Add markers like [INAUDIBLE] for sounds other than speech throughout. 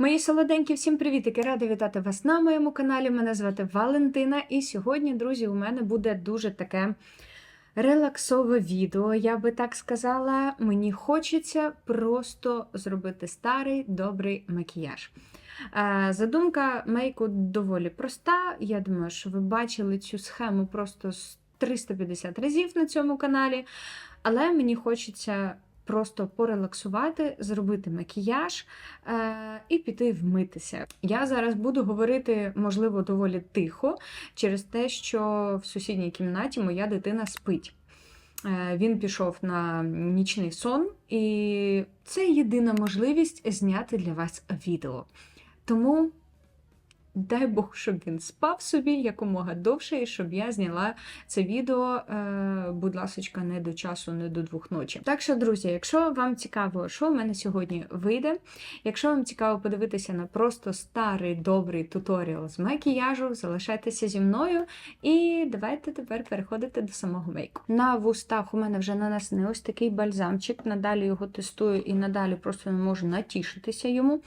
Мої солоденькі, всім привітики! Рада вітати вас на моєму каналі. Мене звати Валентина, і сьогодні, друзі, у мене буде дуже таке релаксове відео. Я би так сказала, мені хочеться просто зробити старий добрий макіяж. Е, Задумка мейку доволі проста. Я думаю, що ви бачили цю схему просто з 350 разів на цьому каналі. Але мені хочеться просто порелаксувати, зробити макіяж е, і піти вмитися. Я зараз буду говорити, можливо, доволі тихо, через те, що в сусідній кімнаті моя дитина спить. Е, Він пішов на нічний сон, і це єдина можливість зняти для вас відео. Тому дай Бог, щоб він спав собі якомога довше, і щоб я зняла це відео, е, будь ласочка, не до часу, не до двох ночі. Так що, друзі, якщо вам цікаво, що в мене сьогодні вийде, якщо вам цікаво подивитися на просто старий добрий туторіал з макіяжу, залишайтеся зі мною. І давайте тепер переходити до самого мейку. На вустах у мене вже нанесений ось такий бальзамчик. Надалі його тестую і надалі просто не можу натішитися йому.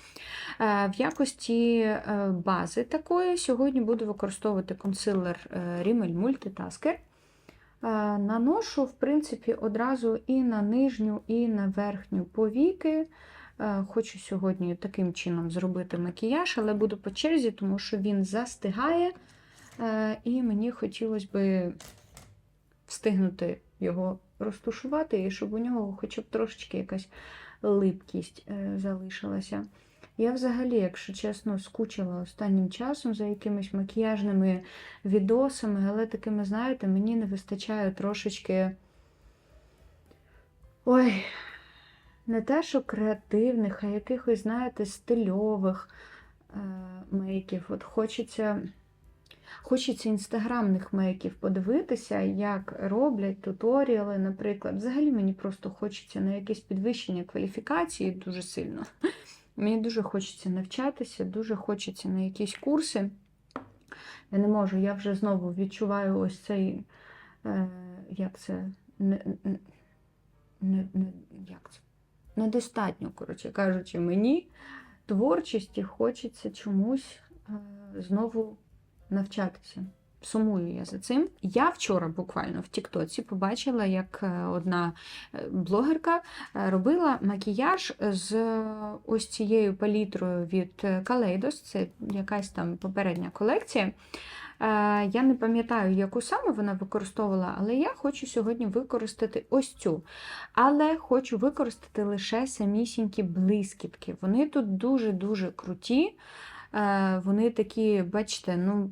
Е, В якості е, бази такої сьогодні буду використовувати консилер е, Rimmel Multitasker. Е, Наношу, в принципі, одразу і на нижню, і на верхню повіки. Е, Хочу сьогодні таким чином зробити макіяж, але буду по черзі, тому що він застигає, і мені хотілося би встигнути його розтушувати, і щоб у нього хоча б трошечки якась липкість залишилася. Я взагалі, якщо чесно, скучила останнім часом за якимись макіяжними відосами, але такими, знаєте, мені не вистачає трошечки. Ой, не те, що креативних, а якихось, знаєте, стильових е, мейків. От хочеться. Хочеться інстаграмних мейків подивитися, як роблять туторіали, наприклад. Взагалі мені просто хочеться на якесь підвищення кваліфікації дуже сильно. Мені дуже хочеться навчатися, дуже хочеться на якісь курси. Я не можу, я вже знову відчуваю ось цей, е, як це, не, не, не, як це? недостатньо, коротше кажучи, мені творчості хочеться чомусь е, знову навчатися. Сумую я за цим. Я вчора буквально в Тіктоці побачила, як е, одна е, блогерка е, робила макіяж з ось цією палітрою від Kaleidos, це якась там попередня колекція. Я не пам'ятаю, яку саме вона використовувала, але я хочу сьогодні використати ось цю. Але хочу використати лише самісінькі блискітки. Вони тут дуже-дуже круті. Вони такі, бачите, ну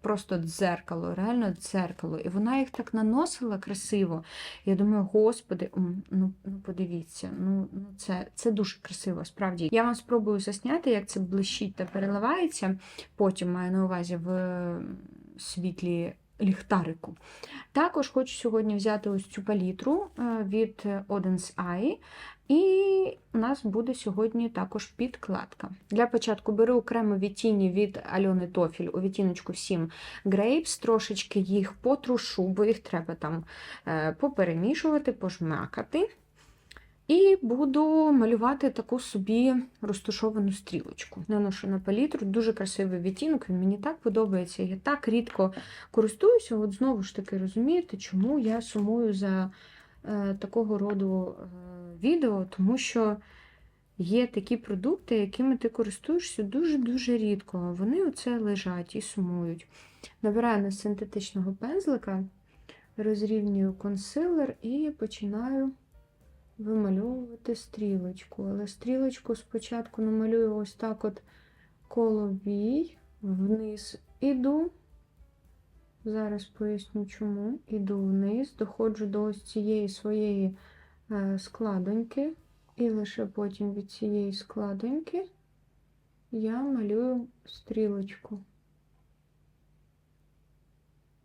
просто дзеркало, реально дзеркало. І вона їх так наносила красиво. Я думаю, господи, ну ну подивіться, ну, ну це це дуже красиво, справді. Я вам спробую засняти, як це блищить та переливається. Потім маю на увазі в світлі. Ліхтарику. Також хочу сьогодні взяти ось цю палітру від Odin's Eye. І у нас буде сьогодні також підкладка. Для початку беру окремі тіні від Альони Тофіль у відтіночку 7 Grapes, трошечки їх потрушу, бо їх треба там поперемішувати, пожмакати. І буду малювати таку собі розтушовану стрілочку. Наношу на палітру, дуже красивий відтінок, він мені так подобається. Я так рідко користуюся. От знову ж таки, розумієте, чому я сумую за е, такого роду е, відео, тому що є такі продукти, якими ти користуєшся дуже-дуже рідко. Вони оце лежать і сумують. Набираю на синтетичного пензлика, розрівнюю консилер і починаю вимальовувати стрілочку. Але стрілочку спочатку намалюю ось так от коло вій, вниз іду. Зараз поясню, чому. Іду вниз, доходжу до ось цієї своєї е, складоньки, і лише потім від цієї складоньки я малюю стрілочку.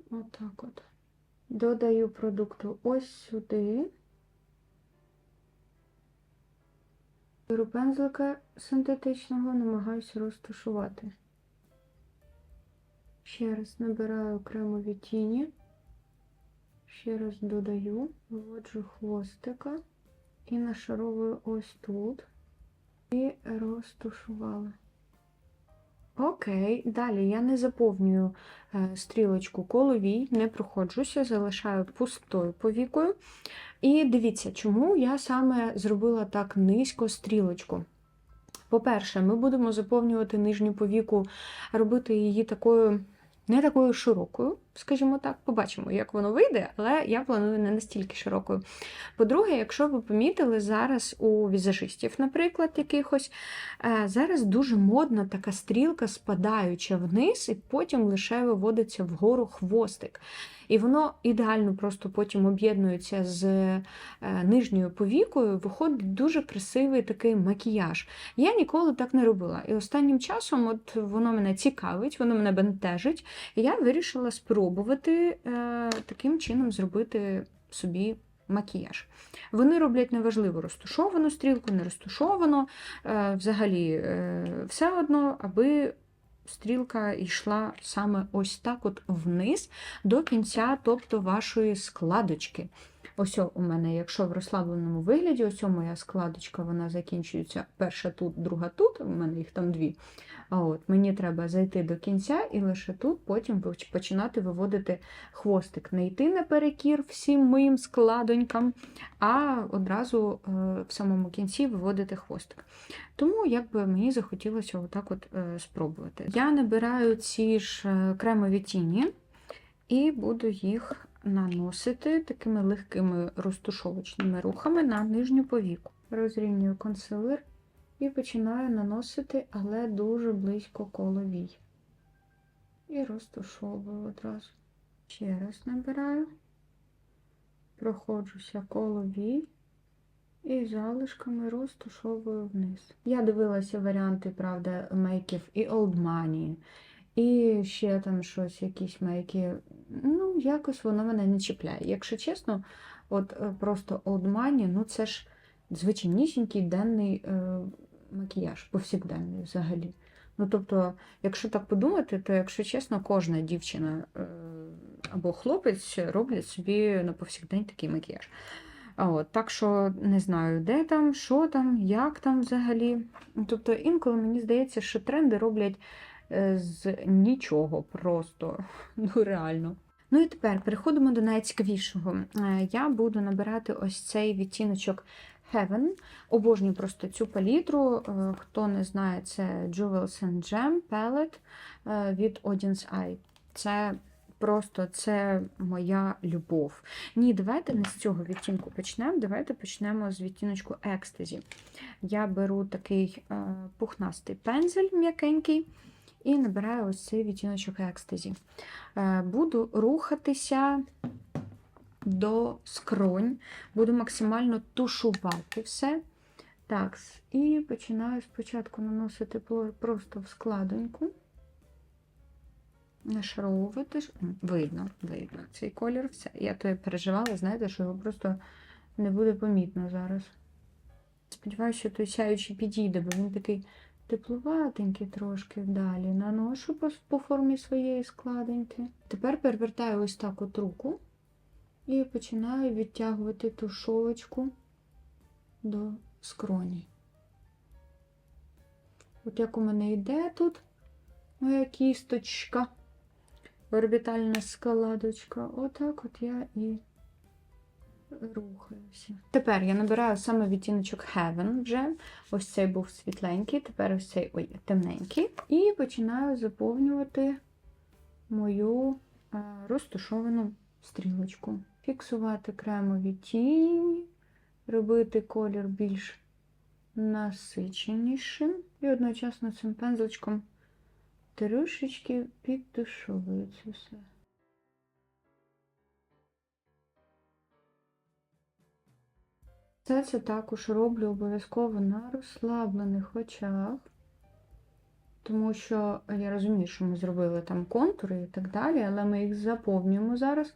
Отак от. Додаю продукту ось сюди. Беру пензлика синтетичного, намагаюся розташувати. Ще раз набираю окремо тіні, ще раз додаю, виводжу хвостика і нашаровую ось тут. І розтушувала. Окей, далі я не заповнюю е, стрілочку коловій, не проходжуся, залишаю пустою повікою. І дивіться, чому я саме зробила так низько стрілочку. По-перше, ми будемо заповнювати нижню повіку, робити її такою, не такою широкою, скажімо так, побачимо, як воно вийде, але я планую не настільки широкою. По-друге, якщо ви помітили, зараз у візажистів, наприклад, якихось, е, зараз дуже модна така стрілка, спадаюча вниз, і потім лише виводиться вгору хвостик. І воно ідеально просто потім об'єднується з е, нижньою повікою, виходить дуже красивий такий макіяж. Я ніколи так не робила. І останнім часом от воно мене цікавить, воно мене бентежить, і я вирішила спробувати е, таким чином зробити собі макіяж. Вони роблять неважливо розтушовану стрілку, не розтушовану, е, взагалі е, все одно, аби стрілка йшла саме ось так от вниз до кінця, тобто вашої складочки. Ось у мене, якщо в розслабленому вигляді, ось моя складочка, вона закінчується перша тут, друга тут, у мене їх там дві. А от Мені треба зайти до кінця і лише тут потім починати виводити хвостик. Не йти наперекір всім моїм складонькам, а одразу е, в самому кінці виводити хвостик. Тому якби мені захотілося отак от е, спробувати. Я набираю ці ж е, кремові тіні і буду їх наносити такими легкими розтушовочними рухами на нижню повіку. Розрівнюю консилер і починаю наносити, але дуже близько коло вій. І розтушовую одразу. Ще раз набираю, проходжуся коло вій. І залишками розтушовую вниз. Я дивилася варіанти, правда, мейків і Old Money, і ще там щось, якісь мейки. Ну, якось воно мене не чіпляє. Якщо чесно, от е, просто Old Money, ну це ж звичайнісінький денний е, макіяж, повсякденний взагалі. Ну, тобто, якщо так подумати, то, якщо чесно, кожна дівчина е, або хлопець роблять собі на повсякдень такий макіяж. От, так що не знаю, де там, що там, як там взагалі. Тобто інколи мені здається, що тренди роблять з нічого просто, [LAUGHS] ну реально. Ну і тепер переходимо до найцікавішого. Е, Я буду набирати ось цей відтіночок Heaven. Обожнюю просто цю палітру. Е, Хто не знає, це Jewels and Gem Palette е, від Audience Eye. Це просто це моя любов. Ні, давайте не з цього відтінку почнемо. Давайте почнемо з відтіночку Ecstasy. Я беру такий е, пухнастий пензель м'якенький і набираю ось цей відтіночок Ecstasy. Е, буду рухатися до скронь, буду максимально тушувати все. Так, і починаю спочатку наносити просто в складоньку. Нашаровувати. Видно, видно цей колір. Все. Я то переживала, знаєте, що його просто не буде помітно зараз. Сподіваюся, що той сяючий підійде, бо він такий теплуватенький трошки далі. Наношу по, по формі своєї складеньки. Тепер перевертаю ось так от руку і починаю відтягувати тушовочку до скроні. От як у мене йде тут моя кісточка, орбітальна складочка. Отак от я і рухаюся. Тепер я набираю саме відтіночок Heaven вже. Ось цей був світленький, тепер ось цей ой, темненький. І починаю заповнювати мою е, розташовану стрілочку. Фіксувати кремові тіні, робити колір більш насиченішим. І одночасно цим пензличком трішечки підтушовую це все. Все це також роблю обов'язково на розслаблених очах, тому що я розумію, що ми зробили там контури і так далі, але ми їх заповнюємо зараз,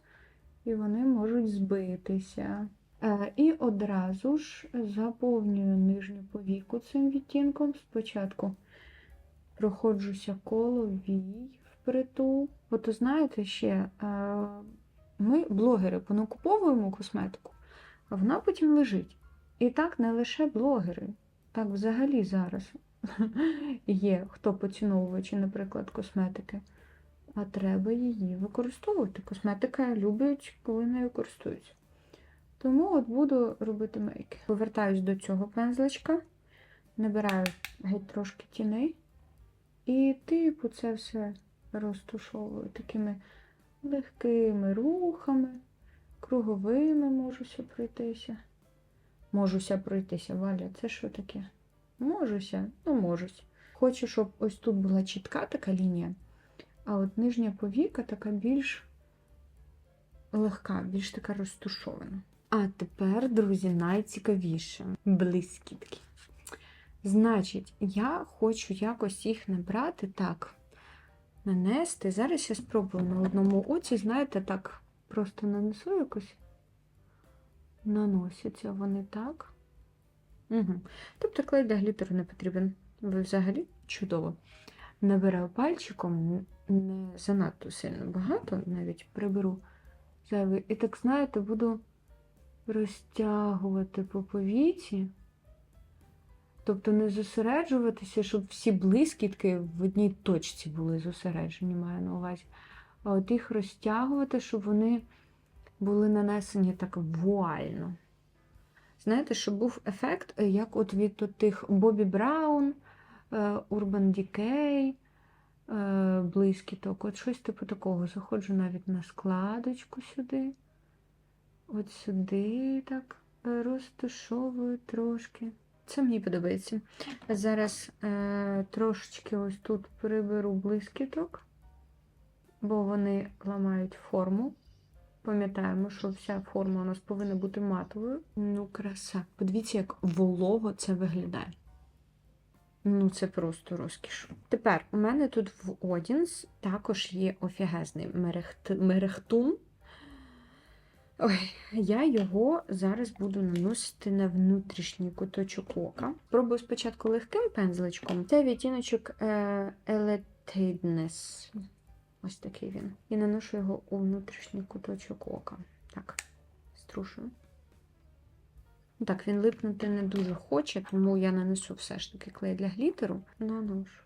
і вони можуть збитися. Е, І одразу ж заповнюю нижню повіку цим відтінком. Спочатку проходжуся коло вій впритул. От знаєте ще, е, ми, блогери, понакуповуємо косметику, вона потім лежить. І так не лише блогери. так взагалі зараз [LAUGHS] є, хто поціновувачі, наприклад, косметики. А треба її використовувати. Косметика люблять, коли нею користуються. Тому от буду робити мейки. Повертаюсь до цього пензличка, набираю геть трошки тіней. І типу це все розтушовую такими легкими рухами, круговими можуся пройтися. Можуся пройтися, Валя, це що таке? Можуся, ну можусь. Хочу, щоб ось тут була чітка така лінія, а от нижня повіка така більш легка, більш така розтушована. А тепер, друзі, найцікавіше блискітки. Значить, я хочу якось їх набрати так, нанести. Зараз я спробую на одному оці, знаєте, так, просто нанесу якось. Наносяться вони так. Угу. Тобто клей для глітеру не потрібен. Ви взагалі чудово. Набираю пальчиком, не занадто сильно багато, навіть приберу зайвий. І так, знаєте, буду розтягувати по повіці. Тобто не зосереджуватися, щоб всі блискітки в одній точці були зосереджені, маю на увазі. А от їх розтягувати, щоб вони були нанесені так вуально. Знаєте, щоб був ефект, е, як от від тих Бобі Браун, е, Urban Decay, е, блискіток. От щось типу такого. Заходжу навіть на складочку сюди. От сюди так е, розташовую трошки. Це мені подобається. Зараз е, трошечки ось тут приберу блискіток, бо вони ламають форму. Пам'ятаємо, що вся форма у нас повинна бути матовою. Ну, краса. Подивіться, як волого це виглядає. Ну, це просто розкіш. Тепер у мене тут в Одінс також є офігезний мерехт... мерехтун. Ой, я його зараз буду наносити на внутрішній куточок ока. Пробую спочатку легким пензличком. Це відтіночок е, Elatedness. Ось такий він. І наношу його у внутрішній куточок ока. Так, струшую. Ну Так, він липнути не дуже хоче, тому я нанесу все ж таки клей для глітеру. Наношу.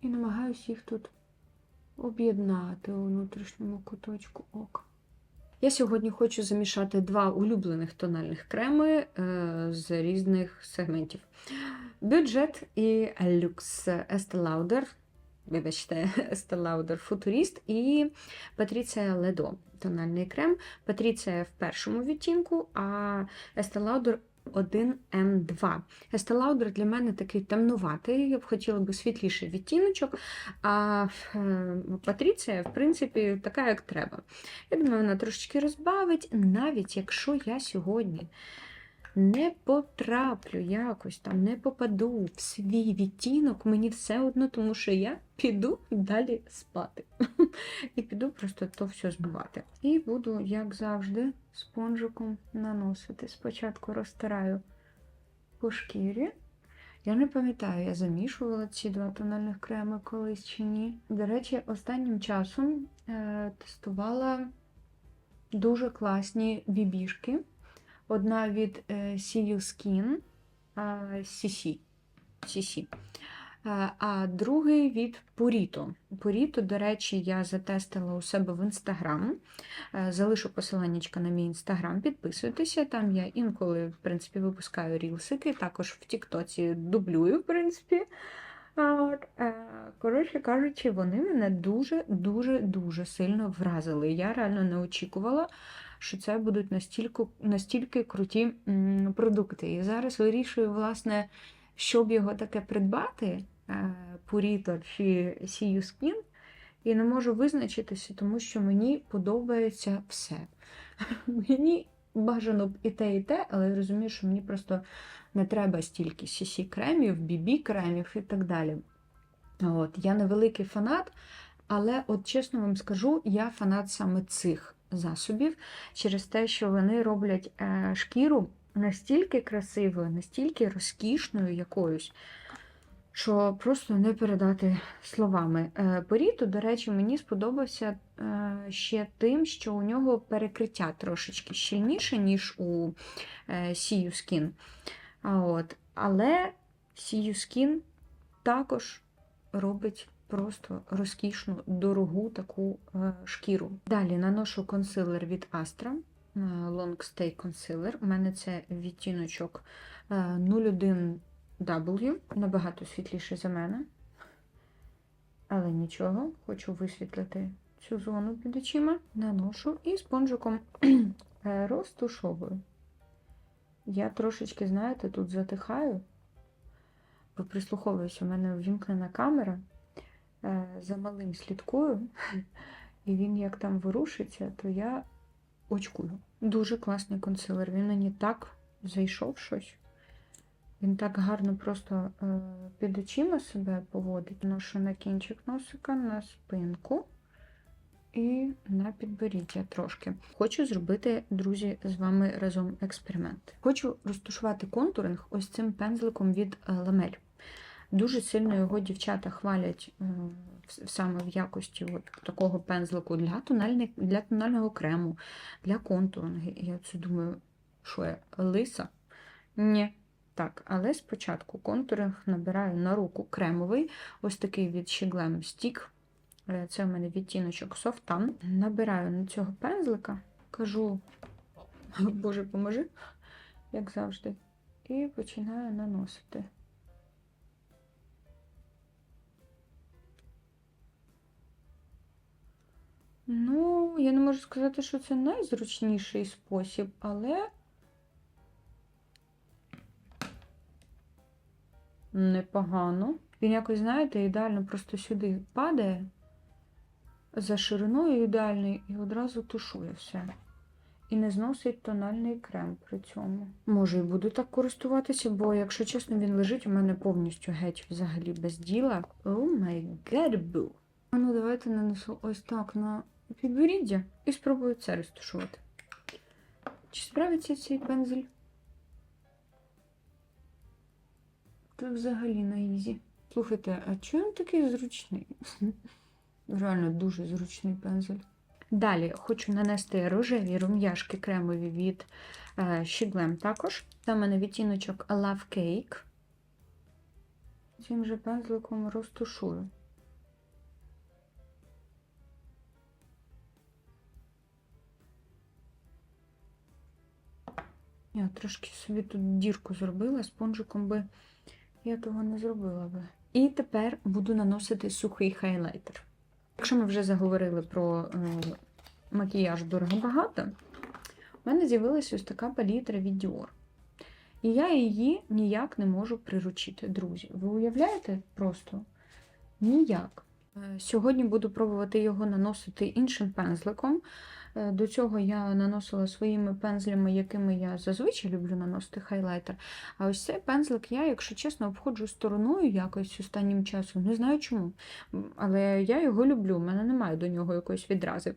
І намагаюся їх тут об'єднати у внутрішньому куточку ока. Я сьогодні хочу замішати два улюблених тональних креми е, з різних сегментів. Бюджет і люкс Estee Lauder. Вибачте, [LAUGHS] Lauder Futurist і Патріція Ледо тональний крем. Патріція в першому відтінку, а Estee 1М2. Estee Lauder для мене такий темнуватий, я б хотіла би світліший відтіночок, а е, Патріція, в принципі, така, як треба. Я думаю, вона трошечки розбавить, навіть якщо я сьогодні не потраплю якось там, не попаду в свій відтінок, мені все одно, тому що я піду далі спати. [LAUGHS] І піду просто то все збивати. І буду, як завжди, спонжиком наносити. Спочатку розтираю по шкірі. Я не пам'ятаю, я замішувала ці два тональних креми колись чи ні. До речі, останнім часом е, тестувала дуже класні бібішки. Одна від е, See You Skin CC. Е, А другий від Purito. Purito, до речі, я затестила у себе в інстаграм. Е, Залишу посиланнячка на мій інстаграм, підписуйтеся. Там я інколи, в принципі, випускаю рілсики, також в Тіктоці дублюю, в принципі. Коротше кажучи, вони мене дуже-дуже дуже сильно вразили. Я реально не очікувала, що це будуть настільки, настільки круті продукти. І зараз вирішую, власне, щоб його таке придбати, е, Purito чи See Skin, і не можу визначитися, тому що мені подобається все. [LAUGHS] Мені бажано б і те, і те, але я розумію, що мені просто не треба стільки CC кремів, BB кремів і так далі. От, Я не великий фанат, але, от чесно вам скажу, я фанат саме цих засобів через те, що вони роблять е, шкіру настільки красивою, настільки розкішною якоюсь, що просто не передати словами. Е, Поріто, до речі, мені сподобався е, ще тим, що у нього перекриття трошечки щільніше, ніж у Sea Skin. От. Але Sea Skin також робить просто розкішну, дорогу таку е, шкіру. Далі наношу консилер від Astra. е, Long Stay Concealer. У мене це відтіночок е, 01W, набагато світліший за мене. Але нічого, хочу висвітлити цю зону під очима. Наношу і спонжиком е, розтушовую. Я трошечки, знаєте, тут затихаю, бо прислуховуюся, у мене ввімкнена камера. Е, За малим слідкую, [LAUGHS] і він як там ворушиться, то я очкую. Дуже класний консилер. Він мені так зайшов щось. Він так гарно просто е, під очима себе поводить. Ношу на кінчик носика, на спинку і на підборіддя трошки. Хочу зробити, друзі, з вами разом експеримент. Хочу розташувати контуринг ось цим пензликом від е, Ламель. Дуже сильно його дівчата хвалять е, саме в якості от такого пензлику для, тональних, для тонального крему, для контурингу. Я це думаю, що я лиса? Ні. Так, але спочатку контуринг набираю на руку кремовий, ось такий від Shiglem Stick. Е, Це у мене відтіночок Softan. Набираю на цього пензлика, кажу, Боже, поможи, як завжди, і починаю наносити. Ну, я не можу сказати, що це найзручніший спосіб, але непогано. Він якось, знаєте, ідеально просто сюди падає за шириною ідеальний і одразу тушує все. І не зносить тональний крем при цьому. Може, і буду так користуватися, бо, якщо чесно, він лежить у мене повністю геть взагалі без діла. О май гадбу. А ну, давайте нанесу ось так на підборіддя і спробую це розташувати. Чи справиться цей пензель? Та взагалі на ізі. Слухайте, а чому він такий зручний? [LAUGHS] Реально дуже зручний пензель. Далі хочу нанести рожеві рум'яшки кремові від е, Shiglem також. Там у мене відтіночок Love Cake. Цим же пензликом розтушую. Я трошки собі тут дірку зробила, спонжиком би я того не зробила би. І тепер буду наносити сухий хайлайтер. Якщо ми вже заговорили про е, макіяж дорого-багато, у мене з'явилася ось така палітра від Dior. І я її ніяк не можу приручити, друзі. Ви уявляєте просто? Ніяк. Е, Сьогодні буду пробувати його наносити іншим пензликом. Е, До цього я наносила своїми пензлями, якими я зазвичай люблю наносити хайлайтер. А ось цей пензлик я, якщо чесно, обходжу стороною якось останнім часом. Не знаю чому. Але я його люблю, в мене немає до нього якоїсь відрази.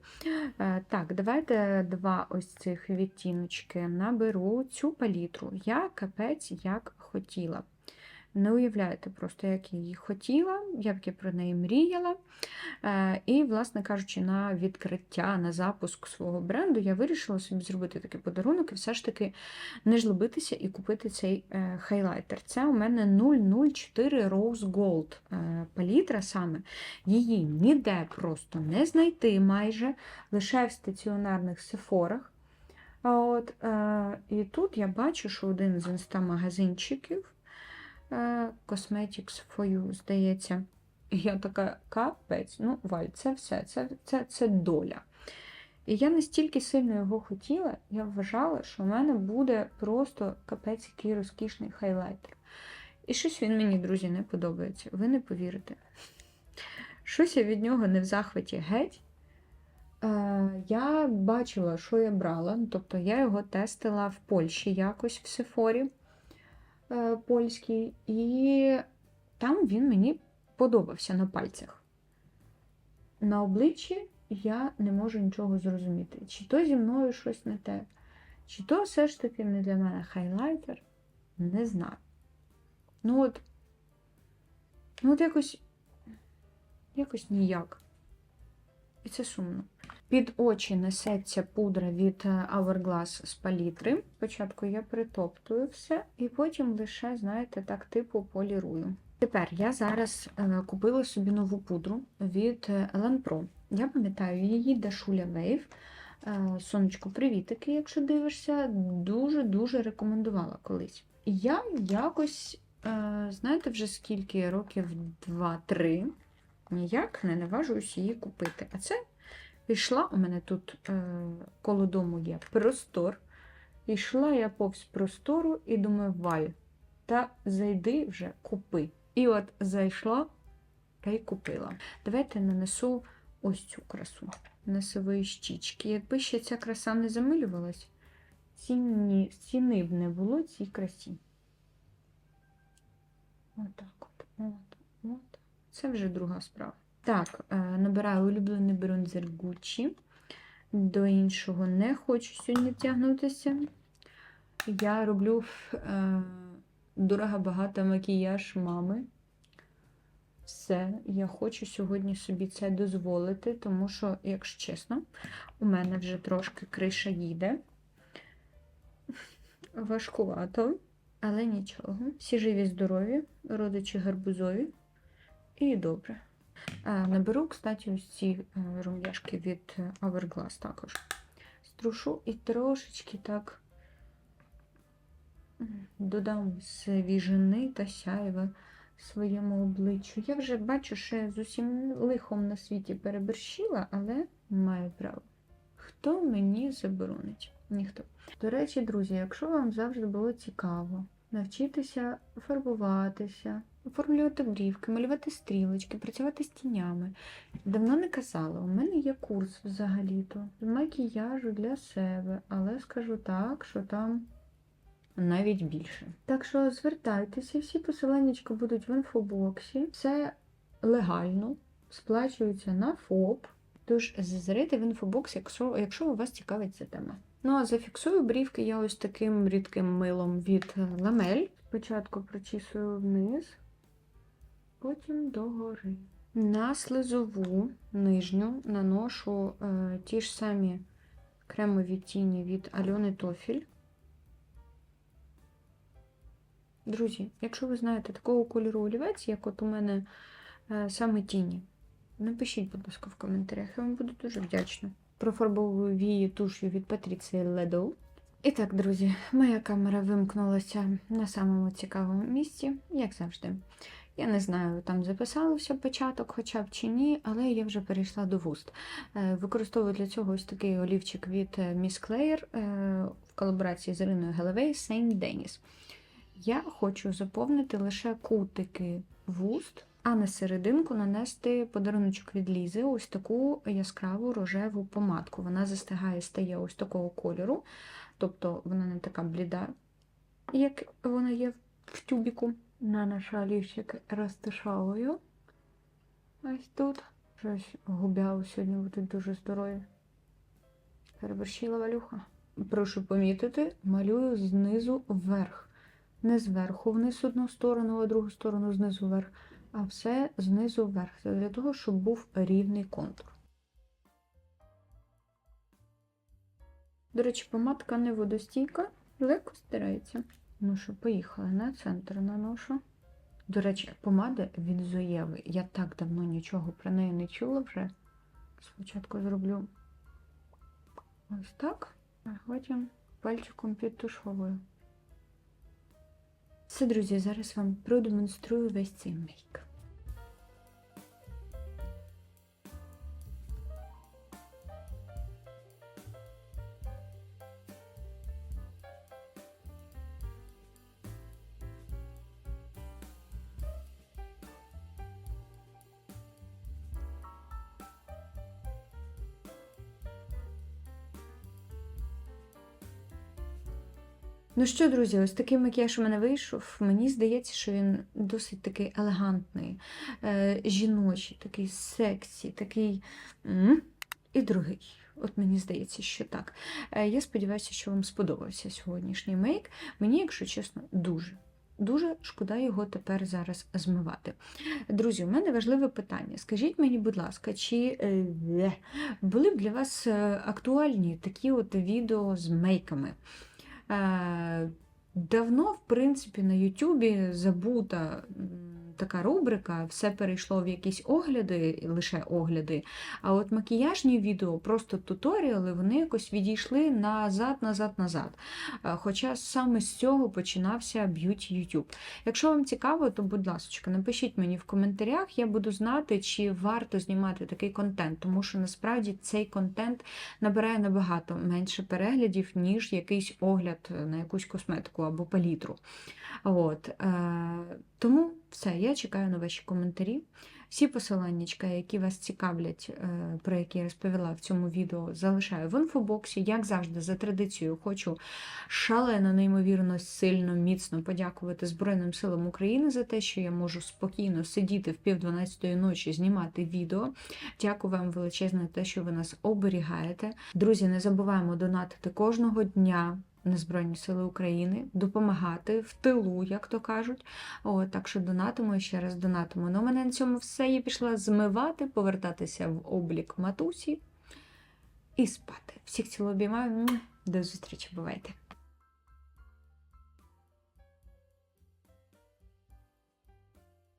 Е, Так, давайте два ось цих відтіночки наберу цю палітру. Я капець як хотіла. Не уявляєте просто, як я її хотіла, як я про неї мріяла. Е, І, власне кажучи, на відкриття, на запуск свого бренду я вирішила собі зробити такий подарунок і все ж таки не жлобитися і купити цей е, хайлайтер. Це у мене 004 Rose Gold е, палітра саме. Її ніде просто не знайти майже, лише в стаціонарних сефорах. От, е, і тут я бачу, що один з інстамагазинчиків е, Cosmetics for You, здається. Я така, капець, ну, Валь, це все, це, це, це доля. І я настільки сильно його хотіла, я вважала, що в мене буде просто капець який розкішний хайлайтер. І щось він мені, друзі, не подобається. Ви не повірите. Щось я від нього не в захваті геть. Е, я бачила, що я брала. ну, Тобто я його тестила в Польщі якось в Сефорі е, польській, і там він мені подобався на пальцях. На обличчі я не можу нічого зрозуміти. Чи то зі мною щось не те, чи то все ж таки не для мене хайлайтер, не знаю. Ну от, Ну, от якось, якось ніяк. І це сумно. Під очі несеться пудра від е, Hourglass з палітри. Спочатку я притоптую все, і потім лише, знаєте, так, типу полірую. Тепер я зараз е, купила собі нову пудру від е, Pro. Я пам'ятаю її Дашуля. Е, Сонечко, привітики, якщо дивишся, дуже-дуже рекомендувала колись. Я якось, е, знаєте, вже скільки років 2-3, ніяк не наважуюсь її купити. А це пішла, у мене тут е, коло дому є простор. Йшла я повз простору і думаю, Валь, та зайди вже купи. І от зайшла та й купила. Давайте нанесу ось цю красу носової щічки. Якби ще ця краса не замилювалась, ціні, ціни б не було цій красі. Отак от, от, от. Це вже друга справа. Так, е, набираю улюблений бронзер Gucci. До іншого не хочу сьогодні тягнутися. Я роблю е, дорого багато макіяж мами. Все, я хочу сьогодні собі це дозволити, тому що, якщо чесно, у мене вже трошки криша їде. Важкувато, але нічого. Всі живі, здорові, родичі гарбузові. І добре. Наберу, кстати, ці е, рум'яшки від е, Hourglass також. Струшу і трошечки так додам свіжини та сяєва своєму обличчю. Я вже бачу, що з усім лихом на світі переборщила, але маю право. Хто мені заборонить? Ніхто. До речі, друзі, якщо вам завжди було цікаво навчитися фарбуватися, оформлювати брівки, малювати стрілочки, працювати з тінями. Давно не казала, у мене є курс взагалі-то з макіяжу для себе, але скажу так, що там навіть більше. Так що звертайтеся, всі посилання будуть в інфобоксі. Це легально, сплачується на ФОП. Тож зазирайте в інфобокс, якщо, якщо у вас цікавить ця тема. Ну, а зафіксую брівки я ось таким рідким милом від ламель. Спочатку прочісую вниз, потім догори. На слизову нижню наношу е, ті ж самі кремові тіні від Альони Тофіль. Друзі, якщо ви знаєте такого кольору олівець, як от у мене е, саме тіні, напишіть, будь ласка, в коментарях, я вам буду дуже вдячна. Профарбовую вії туш'ю від Патріції Ледоу. І так, друзі, моя камера вимкнулася на самому цікавому місці, як завжди. Я не знаю, там записалося початок хоча б чи ні, але я вже перейшла до вуст. Е, Використовую для цього ось такий олівчик від е, Miss Claire е, в колаборації з Іриною Гелевей Saint Denis. Я хочу заповнити лише кутики вуст, а на серединку нанести подаруночок від Лізи, ось таку яскраву рожеву помадку. Вона застигає, стає ось такого кольору, тобто вона не така бліда, як вона є в тюбіку. На наш олівчик розташовую. Ось тут. Щось губяу сьогодні будуть дуже здорові. Переборщила валюха. Прошу помітити, малюю знизу вверх. Не зверху вниз одну сторону, а другу сторону знизу вверх, а все знизу вверх. Це для того, щоб був рівний контур. До речі, помадка не водостійка, легко стирається. Ну що, поїхали на центр наношу. До речі, помада від Зоєви. Я так давно нічого про неї не чула вже. Спочатку зроблю ось так, а потім пальчиком підтушовую. Все, друзі, зараз вам продемонструю весь цей мейк. Ну що, друзі, ось такий макіяж у мене вийшов. Мені здається, що він досить такий елегантний, е, жіночий, такий сексі, такий і другий. От мені здається, що так. Е, я сподіваюся, що вам сподобався сьогоднішній мейк. Мені, якщо чесно, дуже, дуже шкода його тепер зараз змивати. Друзі, у мене важливе питання. Скажіть мені, будь ласка, чи е, були б для вас актуальні такі от відео з мейками? Е, Давно, в принципі, на Ютубі забута така рубрика, все перейшло в якісь огляди, лише огляди. А от макіяжні відео, просто туторіали, вони якось відійшли назад, назад, назад. Е, Хоча саме з цього починався б'юті YouTube. Якщо вам цікаво, то будь ласка, напишіть мені в коментарях, я буду знати, чи варто знімати такий контент, тому що насправді цей контент набирає набагато менше переглядів, ніж якийсь огляд на якусь косметику або палітру. От, е, тому все, я чекаю на ваші коментарі. Всі посилання, які вас цікавлять, е, про які я розповіла в цьому відео, залишаю в інфобоксі. Як завжди, за традицією, хочу шалено, неймовірно, сильно, міцно подякувати Збройним силам України за те, що я можу спокійно сидіти в пів дванадцятої ночі, знімати відео. Дякую вам величезне за те, що ви нас оберігаєте. Друзі, не забуваємо донатити кожного дня. На Збройні Сили України допомагати в тилу, як то кажуть. О, так що донатимо і ще раз донатимо. Ну, мене на цьому все. Я пішла змивати, повертатися в облік матусі і спати. Всіх цілу обіймаю. До зустрічі, бувайте!